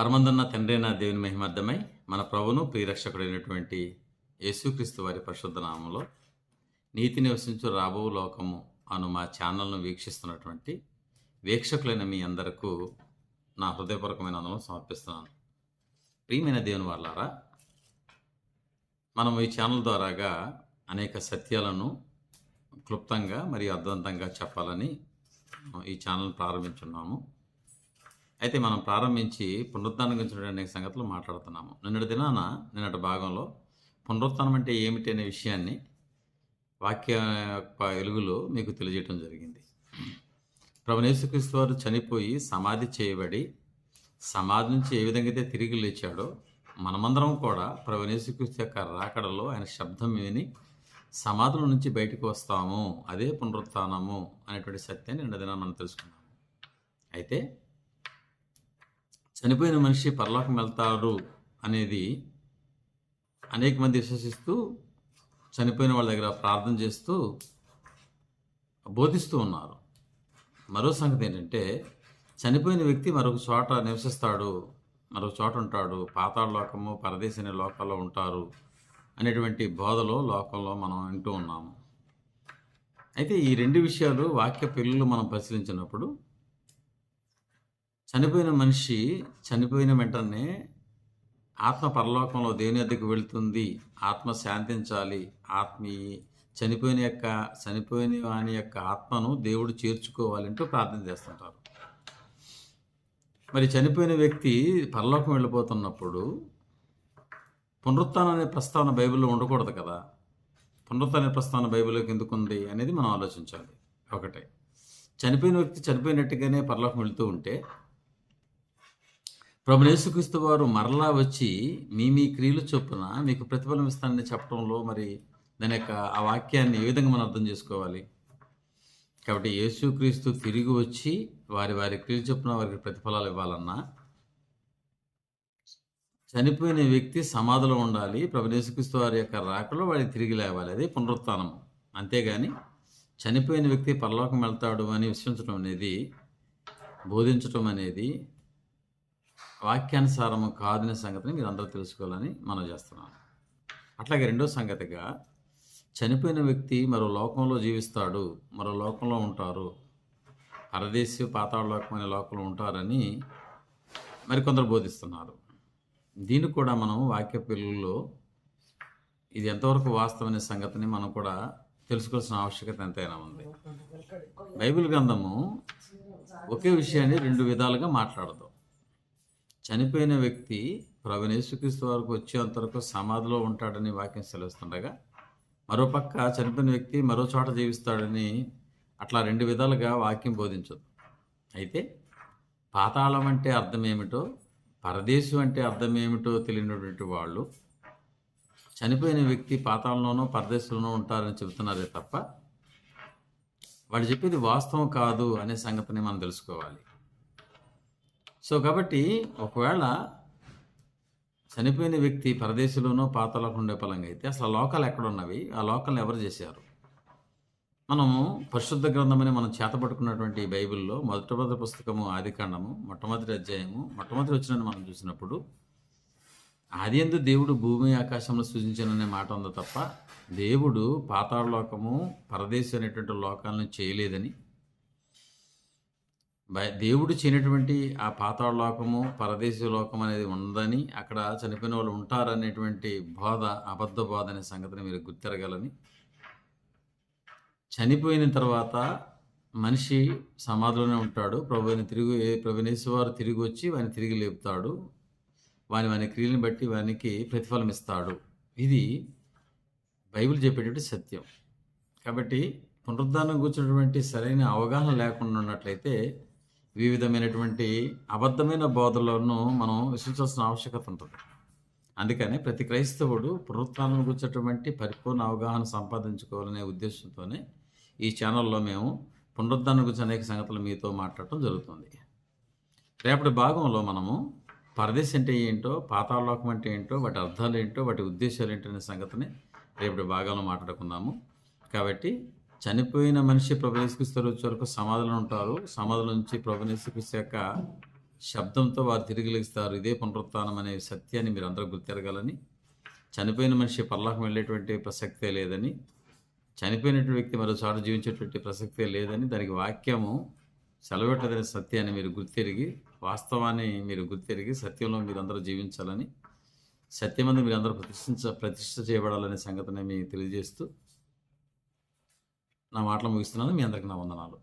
పరమందున్న తండ్రైన దేవుని మహిమార్థమై మన ప్రభును ప్రియరక్షకుడైనటువంటి యేసుక్రీస్తు వారి పరిశుద్ధ నామంలో నీతి నివసించు రాబో లోకము అను మా ఛానల్ను వీక్షిస్తున్నటువంటి వీక్షకులైన మీ అందరకు నా హృదయపూర్వకమైన అందరం సమర్పిస్తున్నాను. ప్రియమైన దేవుని వాళ్ళారా మనం ఈ ఛానల్ ద్వారాగా అనేక సత్యాలను క్లుప్తంగా మరియు అర్థవంతంగా చెప్పాలని ఈ ఛానల్ ప్రారంభించున్నాము. అయితే మనం ప్రారంభించి పునరుత్నం గురించి అనేక సంగతులు మాట్లాడుతున్నాము. నిన్నటి దినాన నిన్నటి భాగంలో పునరుత్నం అంటే ఏమిటి అనే విషయాన్ని వాక్య యొక్క వెలుగులో మీకు తెలియజేయడం జరిగింది. ప్రభు వారు చనిపోయి సమాధి చేయబడి సమాధి నుంచి ఏ విధంగా అయితే తిరిగి లేచాడో మనమందరం కూడా ప్రభు యొక్క రాకడలో ఆయన శబ్దం విని సమాధుల నుంచి బయటకు వస్తాము. అదే పునరుత్నము అనేటువంటి సత్యాన్ని నిన్న దినాన్ని మనం తెలుసుకున్నాము. అయితే చనిపోయిన మనిషి పరలోకం వెళ్తారు అనేది అనేక మంది విశ్వసిస్తూ చనిపోయిన వాళ్ళ దగ్గర ప్రార్థన చేస్తూ బోధిస్తూ ఉన్నారు. మరో సంగతి ఏంటంటే చనిపోయిన వ్యక్తి మరొక చోట నివసిస్తాడు మరొక చోట ఉంటాడు పాతాళ లోకము పరదేశ అనే లోకాల్లో ఉంటారు అనేటువంటి బోధలో లోకంలో మనం వింటూ ఉన్నాము. అయితే ఈ రెండు విషయాలు వాక్య పిల్లలు మనం పరిశీలించినప్పుడు చనిపోయిన మనిషి చనిపోయిన వెంటనే ఆత్మ పరలోకంలో దేని వద్దకు వెళుతుంది. ఆత్మ శాంతించాలి. ఆత్మీ చనిపోయిన యొక్క చనిపోయిన వాని యొక్క ఆత్మను దేవుడు చేర్చుకోవాలంటూ ప్రార్థన చేస్తుంటారు. మరి చనిపోయిన వ్యక్తి పరలోకం వెళ్ళిపోతున్నప్పుడు పునరుత్థానం అనే ప్రస్తావన బైబిల్లో ఉండకూడదు కదా? పునరుత్థాన అనే ప్రస్తావన బైబిల్లోకి ఎందుకు ఉంది అనేది మనం ఆలోచించాలి. ఒకటే. చనిపోయిన వ్యక్తి చనిపోయినట్టుగానే పరలోకం వెళుతూ ఉంటే ప్రభు యేసుక్రీస్తు వారు మరలా వచ్చి మీ మీ క్రియలు చొప్పున మీకు ప్రతిఫలం ఇస్తానని చెప్పడంలో మరి దాని యొక్క ఆ వాక్యాన్ని ఏ విధంగా మనం అర్థం చేసుకోవాలి? కాబట్టి యేసుక్రీస్తు తిరిగి వచ్చి వారి వారి క్రియలు చొప్పున వారికి ప్రతిఫలాలు ఇవ్వాలన్నా చనిపోయిన వ్యక్తి సమాధిలో ఉండాలి ప్రభు యేసుక్రీస్తు వారి యొక్క రాకలో వాడికి తిరిగి లేవాలి. అది పునరుత్థానం అంతేగాని చనిపోయిన వ్యక్తి పరలోకం వెళ్తాడు అని విశ్వించడం అనేది బోధించడం అనేది వాక్యానుసారము కాదనే సంగతిని మీరు అందరూ తెలుసుకోవాలని మనం చేస్తున్నాం. అట్లాగే రెండో సంగతిగా చనిపోయిన వ్యక్తి మరో లోకంలో జీవిస్తాడు మరో లోకంలో ఉంటారు పరదేశీ పాతాళ లోకం అనే లోకంలో ఉంటారని మరికొందరు బోధిస్తున్నారు. దీన్ని కూడా మనం వాక్య పిల్లల్లో ఇది ఎంతవరకు వాస్తవమైన సంగతిని మనం కూడా తెలుసుకోవాల్సిన ఆవశ్యకత ఎంతైనా ఉంది. బైబిల్ గ్రంథము ఒకే విషయాన్ని రెండు విధాలుగా మాట్లాడదు. చనిపోయిన వ్యక్తి ప్రవీణ యేసుక్రీస్తు వరకు వచ్చేంత వరకు సమాధిలో ఉంటాడని వాక్యం సెలవుస్తుండగా మరోపక్క చనిపోయిన వ్యక్తి మరో చోట జీవిస్తాడని అట్లా రెండు విధాలుగా వాక్యం బోధించదు. అయితే పాతాళం అంటే అర్థం ఏమిటో పరదేశం అంటే అర్థం ఏమిటో తెలియనటువంటి వాళ్ళు చనిపోయిన వ్యక్తి పాతాళంలోనో పరదేశంలోనో ఉంటారని చెబుతున్నారే తప్ప వాళ్ళు చెప్పేది వాస్తవం కాదు అనే సంగతిని మనం తెలుసుకోవాలి. సో కాబట్టి ఒకవేళ చనిపోయిన వ్యక్తి పరదేశంలోనో పాతలకు ఉండే పలంగా అయితే అసలు ఆ లోకాలు ఎక్కడ ఉన్నవి ఆ లోకల్ని ఎవరు చేశారు? మనము పరిశుద్ధ గ్రంథమని మనం చేతపట్టుకున్నటువంటి బైబిల్లో మొట్టమొదటి పుస్తకము ఆదికాండము మొట్టమొదటి అధ్యాయము మొట్టమొదటి వచ్చిన మనం చూసినప్పుడు ఆది ఎందు దేవుడు భూమి ఆకాశంలో సృజించాననే మాట ఉంది తప్ప దేవుడు పాతాళ లోకము పరదేశం అనేటువంటి లోకాలను చేయలేదని దేవుడు చేయనటువంటి ఆ పాతాళ లోకము పరదేశ లోకం అనేది ఉందని అక్కడ చనిపోయిన వాళ్ళు ఉంటారనేటువంటి బోధ అబద్ధ బోధ అనే సంగతిని మీరు గుర్తిరగలని. చనిపోయిన తర్వాత మనిషి సమాధిలోనే ఉంటాడు. ప్రభుని తిరిగి ప్రభునేశ్వరు తిరిగి వచ్చి వాని తిరిగి లేపుతాడు. వాని వాని క్రియలను బట్టి వానికి ప్రతిఫలం ఇస్తాడు. ఇది బైబిల్ చెప్పేటటువంటి సత్యం. కాబట్టి పునరుద్ధానం కూర్చున్నటువంటి సరైన అవగాహన లేకుండా ఉన్నట్లయితే వివిధమైనటువంటి అబద్ధమైన బోధలను మనం విశ్వసించాల్సిన ఆవశ్యకత ఉంటుంది. అందుకని ప్రతి క్రైస్తవుడు పునరుత్నాలను కూర్చున్నటువంటి పరిపూర్ణ అవగాహన సంపాదించుకోవాలనే ఉద్దేశంతోనే ఈ ఛానల్లో మేము పునరుద్ధానం గురించి అనేక సంగతులు మీతో మాట్లాడటం జరుగుతుంది. రేపటి భాగంలో మనము పరదేశం అంటే ఏంటో పాతాళలోకం అంటే ఏంటో వాటి అర్థాలు ఏంటో వాటి ఉద్దేశాలు ఏంటో అనే సంగతిని రేపటి భాగంలో మాట్లాడుకుందాము. కాబట్టి చనిపోయిన మనిషి ప్రభనేశ్వరిస్తూ వచ్చే వరకు సమాధులు ఉంటారు. సమాధుల నుంచి ప్రభనేశ్వరిస్తు యొక్క శబ్దంతో వారు తిరిగి లేస్తారు. ఇదే పునరుత్థానం అనే సత్యాన్ని మీరు అందరూ గుర్తెరగాలని. చనిపోయిన మనిషి పరలోకం వెళ్ళేటువంటి ప్రసక్తే లేదని చనిపోయినటువంటి వ్యక్తి మరో జీవించేటువంటి ప్రసక్తే లేదని దానికి వాక్యము సెలవెట్టదనే సత్యాన్ని మీరు గుర్తెరిగి వాస్తవాన్ని మీరు గుర్తిరిగి సత్యంలో మీరు అందరూ జీవించాలని సత్యమందు అందరూ ప్రతిష్ఠించ ప్రతిష్ఠ చేయబడాలనే సంగతిని మీకు తెలియజేస్తూ నా మాటలు ముగిస్తున్నాను. మీ అందరికీ నా వందనాలు.